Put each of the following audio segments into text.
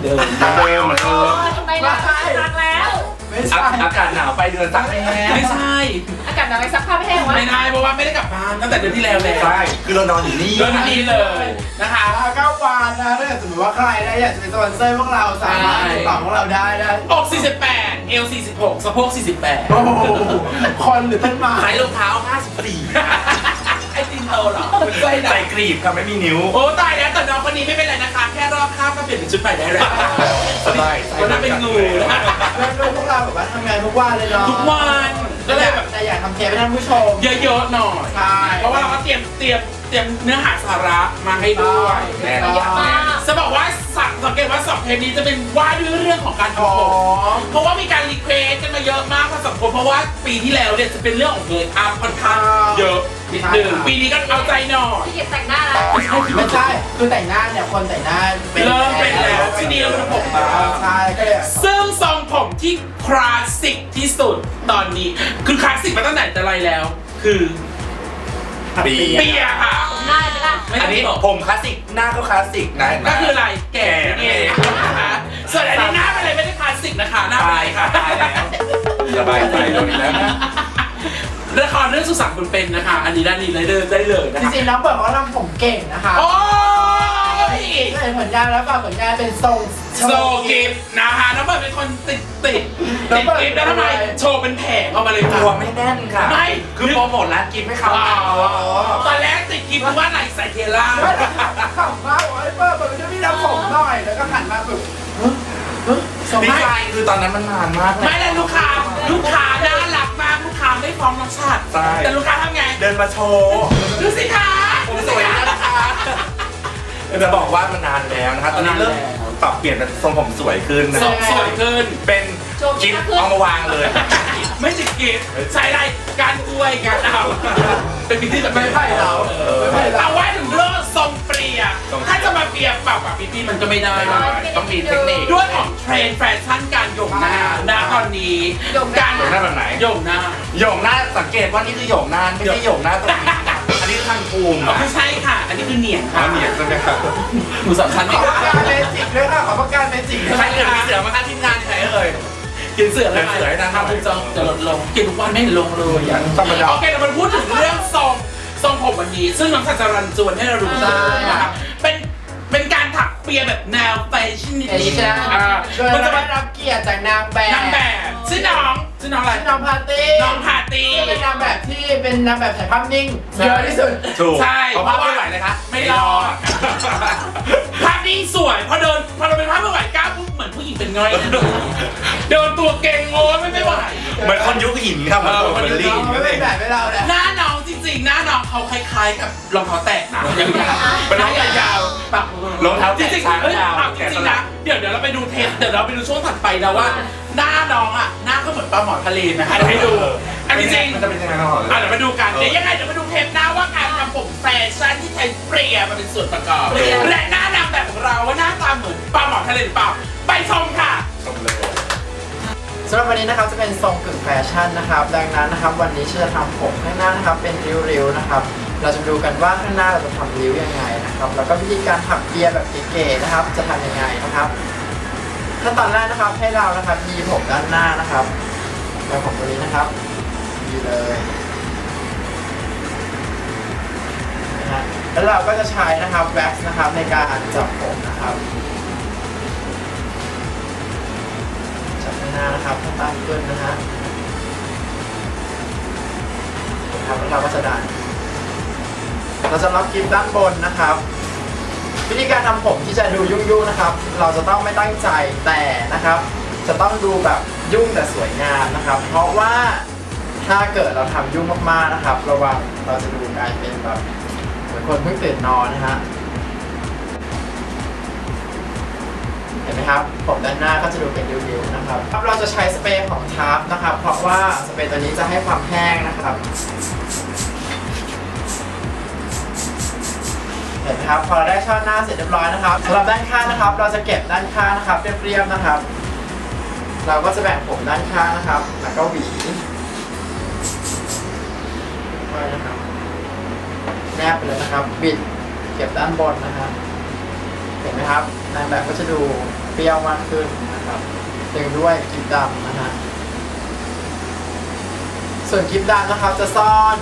อนเดิมเดิมเหมือนเดิมทำไมล่ะซักแล้ว ไม่อาใช่อากาศหนาวไปเดือนซักไม่แห้งไม่ใช่ อากาศหนาวไปซักผ้าไม่แห้งวะไม่ได้เพราะว่าไม่ได้กลับบ้านตั้งแต่เดือนที่แล้วแล้วใช่คือเรานอนอยู่นี่เดือนนี้เลยนะคะอ่าเก้าวันนะถ้าเกิดสมมติว่าใครนะอยากจะเป็นสปอนเซอร์พวกเราสามารถติดต่อพวกเราได้นะอก48 เอว46สะโพกโอ้48โหคนหรือต้นไม้ขายรองเท้า54 ไอ้ตินโตเหรอใจไหนใส่กรีบครับไม่มีนิ้วโอ้ตายแล้วแต่น้องคนนี้ไม่เป็นไรนะคะ แค่รอบข้ามก็เปลี่ยนเป็นชุดใหม่ได้แล้วสบายวันนั้นเป็นงูนะแล้วดูพวกเราแบบว่าทำงานทุกวันเลยเนาะทุกวันก็เลยแบบแต่อยากทำเทปให้ท่านผู้ชมเยอะๆหน่อยใช่เพราะว่าเราก็เตรียมเตรียม เตรียมเนื้อหาสาระมาให้ด้วยแน่เยอะมากจะบอกว่าสังสังเกตว่าสองเทปนี้จะเป็นว่าด้วยเรื่องของการอ๋อทำผม เพราะว่ามีการรีเควสกันมาเยอะมากพอสังคมเพราะว่าปีที่แล้วเนี่ยจะเป็นเรื่องของเมคอัพค่อนข้างเยอะนิดนึงปีนี้ก็เอาใจหน่อยที่เก็บแต่งหน้าแล้วไม่ใช่คือแต่งหน้าเนี่ยคนแต่งหน้าเป็นเริ่มเป็นแล้วทีนี้เราเป็นผมบ้างใช่ก็เลยซึ่งทรงผมที่คลาสสิกที่สุดตอนนี้ คือคลาสสิกมาตั้งแต่แต่ไรแล้ว คือ ปีเปียค่ะหน้าเลยไหมล่ะไม่อัต้นงนี้บอกผมคลาสสิก หน้าก็คลาสสิกนะเห็นไหมก็คืออะไรแก่นั่นเองนะคะส่วนอันนี้หน้าเป็นอะไรไม่ได้คลาสสิกนะคะหน้าเป็นอะไรคะตายแล้วสบายใจตรงนี้แล้วนะละครเรื่องสุสานคนเป็นนะคะ อันนี้ด้านนี้เลยเดินได้เลยนะจคะริงๆน้องเปิดเขาทำผมเก่งนะคะ โอ้ เห็นผลงานแล้วฝากผลงานเป็นทรงโซกิฟต์นะคะน้องเบิร์ดเป็นคนติดติดติดกิฟต์แล้วทำไมโชว์เป็นแผงออกมาเลยค่ะตัวไม่แน่นค่ะ ไม่ คือโปรโมทร้านกินให้เขาอ๋อตอนแรกติดกิฟต์เพราะว่าไหนใส่เทล่าขำมากว่ไอ้เปิดเปิดไปช่วยพี่ทำผมหน่อยแล้วก็หันมาแบบเฮ้ยเฮ้ยสดีใจคือตอนนั้นมันนานมากไม่เลยลูกค้าลูกค้าน่ารักมากลูกค้าไม่ฟ้องน้องชาติแต่ลูกค้าทำไง เดินมาโชว์ดูสิคะ จะบอกว่ามันนานแล้วนะคะตอนนี้เริ่มปรับเปลี่ยนเป็นทรงผมสวยขึ้นนะสดสวยขึ้น เป็นกิฟต์เอามาวางเลย ไม่ใช่กิฟต์ใช้อะไรการอวยการเอาเป็นวิธีแบบไม่ไผ่เราไม่ไผ่เราเอาไว้ถึงเรื่องทรงเปรียถ้าจะมาเปรียบเปล่ากับพี่พี่มันก็ไม่ได้นะต้องมีเทคนิคด้วยของเทรนด์แฟชั่นการหย่งหน้าณตอนนี้การหยงหน้าแบบไหนหย่งหน้าหยงหน้าสังเกตว่านี่คือหยงหน้าไม่ใช่หยงหน้าตรงนี้อั นนี้คือทางภูมิอ๋อไม่ใช่ค่ะ อันนี้คือเหนียงอ๋อค่ะเหนียงใช่ไหมครับหนูสำคัญไหมขอประคะการเมจิกด้วยค่ะขอประการเมจิกด้วยใครเหลือมีเสือมาคะทีมงานที่ไหนเอ่ย กินเสือแล้วเสือให้นางหน่อย ทำจะจะลดลงกินทุกวันไม่เห็นลงเลยอะธรรมดา โอเคเรามาพูดถึงเรื่องทรงทรงผมวันนี้ ซึ่งน้องสัจจรันจวนให้เรารู้ใช่นะครับเป็นเป็นการถักเปียแบบแนวแฟชั่นนิดเอชๆอ่าโดยมันเราจะได้มารับเกียรติจากนางแบบนางแบบชื่อน้อง ชื่อน้องอะไร ชื่อน้องพาร์ตี้น้องพาตีที่เป็นนางแบบที่เป็นนางแบบถ่ายภาพนิ่งเยอะที่สุด ถูกใช่เขาภาพไม่ไหวเลยคะไม่รอดภาพนิ่งสวยพอเดินพอเราเป็นภาพไม่ไหวกล้าปุ๊บเหมือนผู้หญิงเป็นง่อยนะเดินตัวเก่งโอ้ยไม่ไม่ไหวเหมือนคนยุคหินครับเหมือนคนยุคหินไม่เป็นแบบให้เราแหละหน้าน้องจ ริงๆหน้าน้องเขาคล้าย ๆ กับรองเท้าแตะนะอย่างนี้เป็นรองเท้ายาวๆปากรองเท้าจแตะริงช้างๆเฮ้ยยาวปากจแขนสริงๆลันะกเดี๋ยวเดี๋ยวเราไปดูเทปเดี๋ยวเราไปดูช่วงถัดไปนะว่า หน้าน้องอะหน้าก็เหมือนปลาหมอทะเลนะคะเดี๋ยวให้ดูอันนี้จริง มันจะเป็นยังไงน้องอะเดี๋ยวมาดูกัน เดี๋ยวยังไงเดี๋ยวมาดูเทปหน้าว่าการทำผมแฟชั่นที่ใช้เปรียมาเป็นส่วนประกอบ และหน้านางแบบของเราว่าหน้าตาเหมือนปลาหมอทะเลหรือเปล่า ไปชมค่ะ ชมเลย สำหรับวันนี้นะครับจะเป็นทรงกึ่งแฟชั่นนะครับ ดังนั้นนะครับวันนี้ฉันจะทำผมข้างหน้านะครับเป็นริ้วๆนะครับ เราจะดูกันว่าข้างหน้าเราจะทำริ้วยังไงนะครับ แล้วก็วิธีการถักเปียแบบเก๋ๆนะครับ จะทำยังไงนะครับขั้นตอนแรกนะครับให้เรานะครับยีผมด้านหน้านะครับแล้วผมตัวนี้นะครับยีเลยนะฮะแล้วเราก็จะใช้นะครับแว็กซ์นะครับในการจับผมนะครับ หน้านะครับให้ตั้งขึ้นนะฮะนะครับแล้วเราก็จะไดันเราจะล็อกกิฟด้านบนนะครับ วิธีการทำผมที่จะดูยุ่งๆนะครับ เราจะต้องไม่ตั้งใจแต่นะครับ จะต้องดูแบบยุ่งแต่สวยงามนะครับ เพราะว่าถ้าเกิดเราทำยุ่งมากๆนะครับ ระวังเราจะดูกลายเป็นแบบเหมือนคนเพิ่งตื่นนอนนะฮะ ครับผมด้านหน้าก็จะดูเป็นริ้วๆนะครับเราจะใช้สเปรย์ของทาร์นะครับ เพราะว่าสเปรย์ตัวนี้จะให้ความแห้งนะครับเห็นไหมครับพอเราได้ช่อหน้าเสร็จเรียบร้อยนะครับสำหรับด้านข้างนะครับ เราจะเก็บด้านข้างนะครับเรียบๆนะครับ เราก็จะแบ่งผมด้านข้างนะครับ แล้วก็หวีค่อยๆนะครับแนบไปเลยนะครับ บิดเก็บด้านบนนะครับเห็นไหมครับนางแบบก็จะดูเปรี้ยวมากขึ้นนะครับเดึงด้วยกิบดำนะฮะส่วนกิบดำนะครับจะซ่อน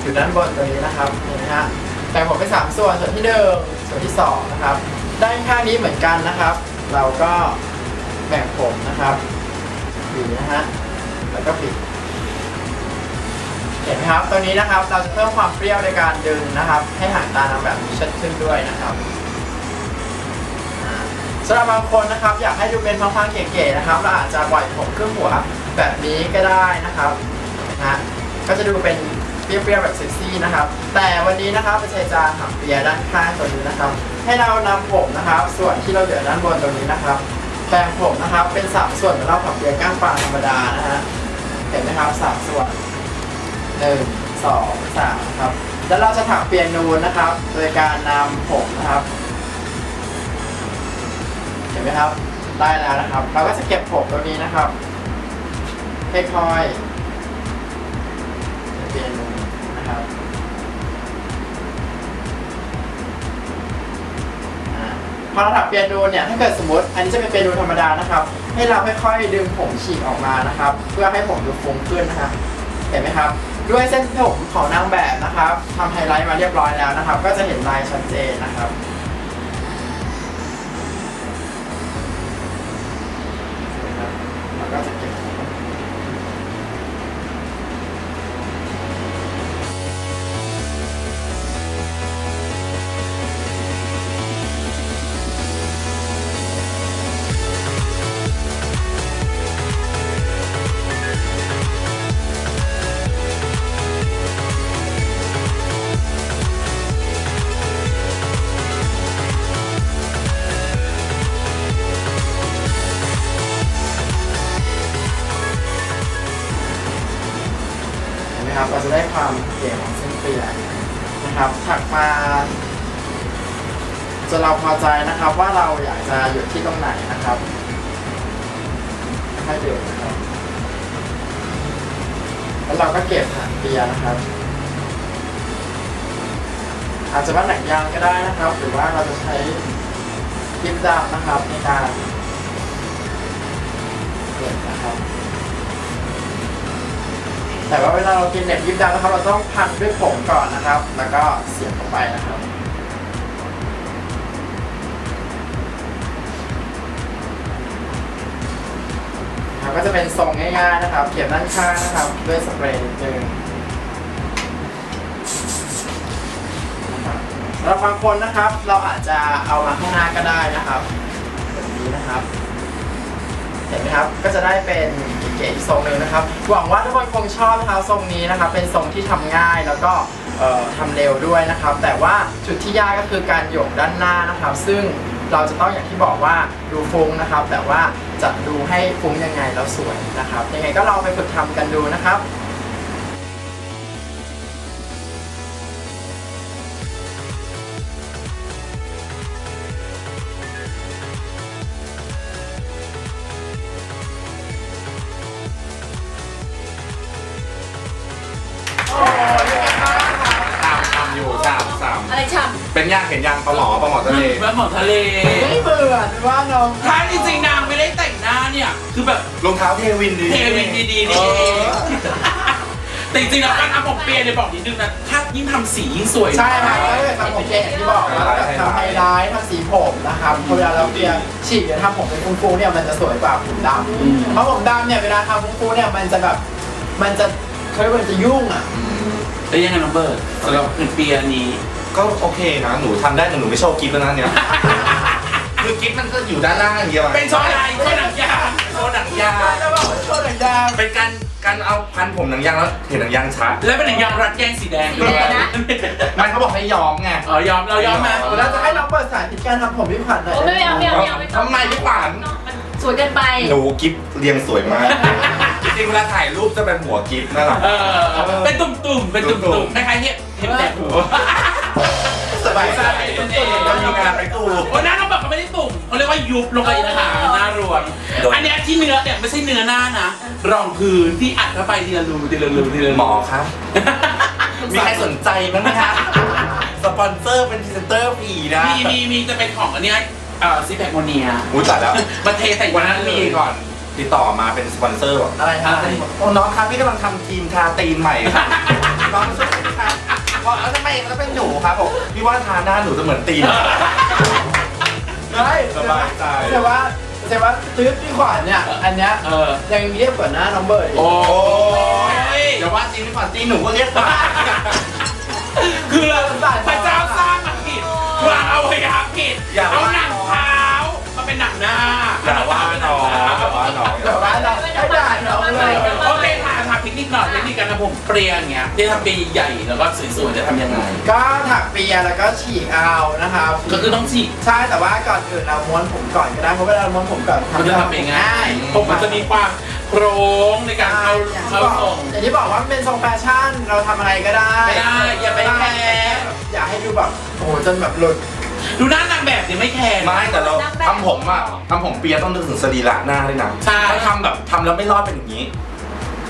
อยู่ด้านบนตัวนี้นะครับเห็นไหมฮะแบ่งผมเป็นสามส่วนส่วนที่หนึ่งส่วนที่สองนะครับด้านข้างนี้เหมือนกันนะครับ เราก็แบ่งผมนะครับหวีนะฮะแล้วก็ปิดเห็นไหมครับตัวนี้นะครับเราจะเพิ่มความเปรี้ยวในการดึงนะครับ ให้หางตานางแบบชัดขึ้นด้วยนะครับ สำหรับบางคนนะครับอยากให้ดูเป็นพังๆเก๋ๆนะครับเราอาจจะปล่อยผมครึ่งหัวแบบนี้ก็ได้นะครับนะก็จะดูเป็นเปรี้ยวๆแบบเซ็กซี่นะครับ แต่วันนี้นะครับเป็นเชจาถักเปียด้านข้างตัวนี้นะครับ ให้เรานำผมนะครับ ส่วนที่เราเหลือด้านบนตรงนี้นะครับแบ่งผมนะครับเป็นสามส่วนเหมือนเราถักเปียก้างปลาธรรมดานะฮะเห็นไหมครับสามส่วนหนึ่งสองสามครับ แล้วเราจะถักเปียนูนนะครับ โดยการนำผมนะครับ ไหมครับ ได้แล้วนะครับ เราก็จะเก็บผมตรงนี้นะครับค่อยๆเปียนนนะครับพอเราถักเปียนูนเนี่ยถ้าเกิดสมมติอันนี้จะเป็นเปียนูนธรรมดานะครับ ให้เราค่อยๆดึงผมฉีกออกมานะครับ เพื่อให้ผมดูฟุ้งขึ้นนะครับเห็นไหมครับ ด้วยเส้นผมของนางแบบนะครับทำไฮไลท์มาเรียบร้อยแล้วนะครับ ก็จะเห็นลายชัดเจนนะครับ นไหมครับ เราจะได้ความเก๋ของเส้นเปียกนะครับ ถักมาจนเราพอใจนะครับว่าเราอยากจะอยู่ที่ตรงไหนนะครับให้เดือดนะครับ แล้วเราก็เก็บหางเปียนะครับ อาจจะว่าหนังยางก็ได้นะครับ หรือว่าเราจะใช้กิ๊บดำนะครับในการเก็บนะครับ แต่ว่าเวลาเรากินเน็บยิบดำนะครับ เราต้องพันด้วยผมก่อนนะครับ แล้วก็เสียบเข้าไปนะครับครับก็จะเป็นทรงง่ายๆนะครับ เขียบด้านข้างนะครับ ด้วยสเปรย์นิดนึงนะครับสำหรับบางคนนะครับ เราอาจจะเอามาข้างหน้าก็ได้นะครับแบบนี้นะครับ เห็นไหมครับ ก็จะได้เป็น เก๋ๆอีกทรงหนึ่งนะครับ หวังว่าทุกคนคงชอบนะครับทรงนี้นะครับเป็นทรงที่ทำง่ายแล้วก็เอ่อทำเร็วด้วยนะครับ แต่ว่าจุดที่ยากก็คือการโยกด้านหน้านะครับ ซึ่งเราจะต้องอย่างที่บอกว่าดูฟุ้งนะครับ แต่ว่าจะดูให้ฟุ้งยังไงแล้วสวยนะครับ ยังไงก็ลองไปฝึกทำกันดูนะครับ นย่างเห็นยังปลาหมอปลาหมอทะเลแบบหมอทะเลไม่เบื่อหรือว่าน้องถ้าจริงๆนางไม่ได้แต่งหน้าเนี่ย คือแบบรองเท้าเทวินดีเทวินดีๆนี่เองแต่จริงๆแล้วการทำผมเปียเนี่ยบอกนิดนึงนะถ้ายิ่งทำสียิ่งสวยใช่ครับแล้วก็ทำผมเก่งอย่างที่บอกว่าแบบทำไฮไลท์ทำสีผมนะครับพอเวลาเราเปลี่ยนฉีกจะทำผมเป็นฟุ้งๆเนี่ยมันจะสวยกว่าผมดำเพราะผมดำเนี่ยเวลาทำฟุ้งๆเนี่ยมันจะแบบมันจะเขาเรียกว่ามันจะยุ่งอะแล้วยังไงน้องเบิร์ดสำหรับเงินเปียนี้ ก็โอเคนะ หนูทำได้แต่หนูไม่โชว์กิฟต์แล้วนะเนี่ย คือกิฟต์มันก็อยู่ด้านล่างอย่างเดียวอะเป็นโชว์อะไรโชว์หนังยางโชว์หนังยางจะบอกว่าโชว์หนังยางเป็นการการเอาพันผมหนังยางแล้วเห็นหนังยางชัดแล้วเป็นหนังยางรัดแยงสีแดงำสีแดงนะ มันเขาบอกให้ยอมไงอ๋อยอมเรายอมมาเราจะให้น้องเปิดสาธิตการทำผมพี่ขวัญหน่อยโอ้ไม่เอาไม่เอาไม่เอาไม่ต้องทำไมพี่ขวัญมันสวยเกินไป หนูกิฟต์เรียงสวยมาก จริงๆเวลาถ่ายรูปจะเป็นหัวกิฟต์น่ารักเออเป็นตุ่มๆเป็นตุ่มๆคล้ายๆเห็ดเห็ดแดกหัวส บายใจก็มีงานไปกูโอ้หน้าน้องแบบเขาไม่ได้ตุ่มเขาเรียกว่ายุบลงไปนะคะหน้ารวมอันเนี้ยที่เนื้อเนี่ยไม่ใช่เนื้อหน้านะรองพื้นที่อัดเข้าไปทีละรูทีละรูทีละรูหมอครับ มีใครสนใจบ้างไหมคะสปอนเซอร์เป็นพรีเซนเตอร์ฟรีนะมีมีมีจะเป็นของอันเนี้ยเอ่อซิแพคโมเนียอุ้ยจัดแล้วมาเทใส่วันนั้นมีก่อนติดต่อมาเป็นสปอนเซอร์บอกอะไรครับโอ้น้องครับพี่กำลังทำทีมทาตีนใหม่ครับน้องช่วยไหมครับ บอกแล้วทำไมแล้วเป็นหนูครับผมพี่ว่าทาหน้าหนูจะเหมือนตีนเฮ้ยสบายใจแต่ว่าแต่ว่าตื้อพี่ขวัญเนี่ย อันเนี้ยเออยังเรียบกว่าหน้าน้องเบิร์ดอีกโอ้ยอย่าว่าจริงพี่ฝันตีนหนูก็เรียกว่าคือพระเจ้าสร้างมาผิดวางเอาไว้ครับผิดอย่าเอาว่าหนังเท้ามาเป็นหนังหน้าอย่าว่าน้องอย่าว่าน้องแต่ว่าเราไม่ได้น้องเลย คนิคหน่อยเทคนิคการทำผมเปรียงเงี้ยที่ทำปีใหญ่แล้วก็สวยๆจะทำยังไง ก็ถักเปียแล้วก็ฉีกเอานะครับก็คือต้องฉีกใช่แต่ว่าก่อนอื่นเราม้วนผมก่อนก็ได้เพราะเวลาเราม้วนผมก่อนมันจะทำเองง่ายผมมันจะมีความโครงในการเข้าอย่างที่เข้าบอกส่งอย่างที่บอกว่ามันเป็นทรงแฟชั่นเราทำอะไรก็ได้ไม่ได้อย่าไปแคร์อย่าให้ดูแบบโอ้โหจนแบบหลุดดูหน้านางแบบเนี่ยไม่แคร์ไม่แต่เราทำผมอะทำผมเปียต้องนึกถึงสรีระหน้าด้วยนะใช่ถ้าทำแบบทำแล้วไม่รอดเป็นอย่างนี้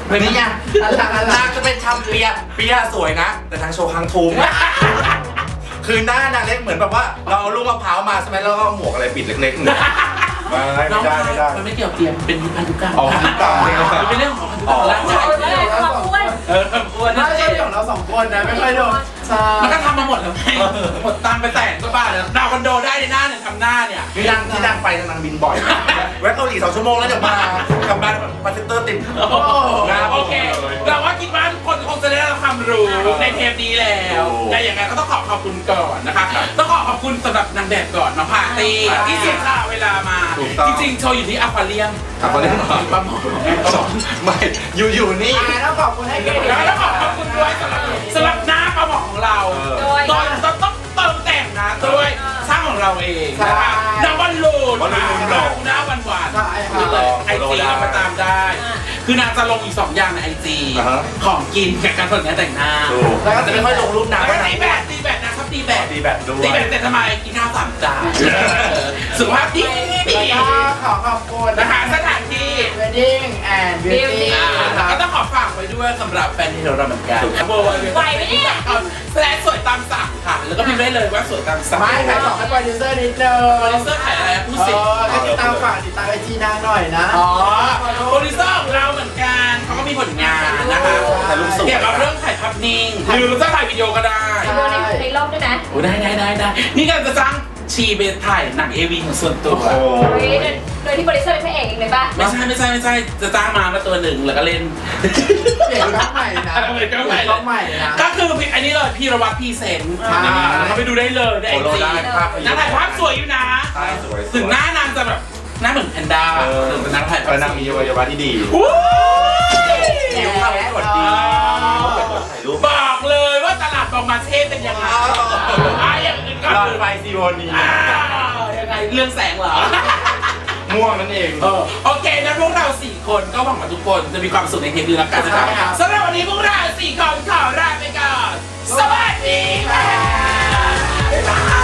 เป็นนี่ไงอันหลังอันหลันางงจะเป็นทำเปียเปียสวยนะ แต่ทางโชว์คางทูมอะคือหน้านางเล็กเหมือนแบบว่า เราเอาลูกมะพร้าวมาใช่ไหมแล้วก็เอาหมวกอะไรปิดเล็กๆหนึ่งไม่ไม่น้องได้ไม่ได้มันไม่เกี่ยวเตรียมเป็นพันธุกรรมอ๋อพันธุกรรมมันเป็นเรื่องของพันธุกรรมร่างกายเอาเลยความอ้วนเอออ้วนน่านั่นจะเอเป็นงของเราสองคนนะไม่ค่อยโดนใช่มันก็ทำมาหมดแล้วไงหมดตังค์ไปแสนก็บ้าแล้วดาวคอนโดได้ในหน้าเนี่ยทำห น้าเนี่ยนี่นางที่นางไปนางบินบ่อยนะแวะเกาหลีสองชั่วโมงแล้วเดี๋ยวมากลับบ้านมาเซ็นเตอร์ติดโอ้โหหน้าโอเคเราว่าคิดว่าทุกคนคงจะได้รับความรู้ในเทปนี้แล้วโอ้แต่อย่างไรก็ต้องขอขอบคุณก่อนนะคะ ต้องขอขอบคุณสำหรับนางแบบก่อนน้องพาตี้ที่เสียสละเวลามา จริงๆโชว์อยู่ที่อควาเรียมอะคนนี้ปั๊มหอมไม่อยู่อยู่นี่อ่าต้องขอบคุณให้เกียรติแล้วก็ขอขอบคุณด้วยสำหรับสำหรับหน้าปลาหมอของเราเออโดยตอน เราเองนะคะใช่น้ำวันลูนวันลูนลงหน้าวันหวานใช่ค่ะนี่เลยไอจีเรามาตามได้อ่าคือนางจะลงอีกสองอย่างในไอจีอ่าฮะของกินกับการผลงานแต่งหน้าถูกแล้วก็จะไม่ค่อยลงรูปนางแล้วก็ว่าตีนางแบดตีแบดนะชอบตีแบดตีแบตด้วยตีแบดแต่ทำไมกินข้าวสามจานสุขภาพดีดีแล้วก็ขอขอบคุณนะคะสถานที่ Wedding and Beauty อ่าก็ต้องขอฝากไว้ด้วยสำหรับแฟนที่เราเหมือนกันไหวไหมเนี่ยแสดงสวยตามสั่งค่ะแล้วก็พิมพ์ ได้เลยว่าสวยตามสั่งไม่ใครสองให้โปรดิวเซอร์นิดนึงโปรดิวเซอร์ขายอะไรพูดเอสิอก็ติดตามฝากติดตามไอจีนางหน่อยนะอ๋อโปรดิวเซอร์ของเราเหมือนกันเขาก็มีผลงานนะคะถ่ายรูปสวย เกี่ยวกับเรื่องถ่ายภาพนิ่งหรือจะถ่ายวิดีโอก็ได้ไปดูในในรอบด้วยนะโอ้ได้ได้ได้ได้นี่ก็จะจ้างชีไปถ่ายหนังเอวีของส่วนตัวโอ้โดยโดยที่บริษัทเป็นพระเอกเองเลยป่ะไม่ใช่ไม่ใช่ไม่ใช่จะจ้างมามาตัวหนึ่งแล้วก็เล่น เปลี่ยนกล้องใหม่นะเปลี่ยนกล้องใหม่กล้องใหม่นะก็คืออั นนี้เลยพี่ระวัตพี่เซนใช่เขาไปดูได้เลยในไอโฟโลจีได้ภาพนางถ่ายภาพสวยอยู่นะ ใช่สวยถึงหน้านางจะแบบหน้าเหมือนแพนด้าเออแต่นางถ่ายเออนางมีอวัยวะที่ดีอู้นิ้วเข้าไปกดดีถ่ายรูปบอกเลยว่าตลาดบองมาเช่เป็นยังไงอ้าวอะอย่างอื่นก็รอคือไฟซีโอนีอ้าวยังไงเรื่องแสงเหรอ ม่วงนั่นเอง เออโอเคนั้นพวกเราสี่คนก็หวังว่าทุกคนจะมีความสุขในเทปนี้แล้วกันนะครับใช่ครับสำหรับวันนี้พวกเราสี่คนขอ สวัสดีค่ะ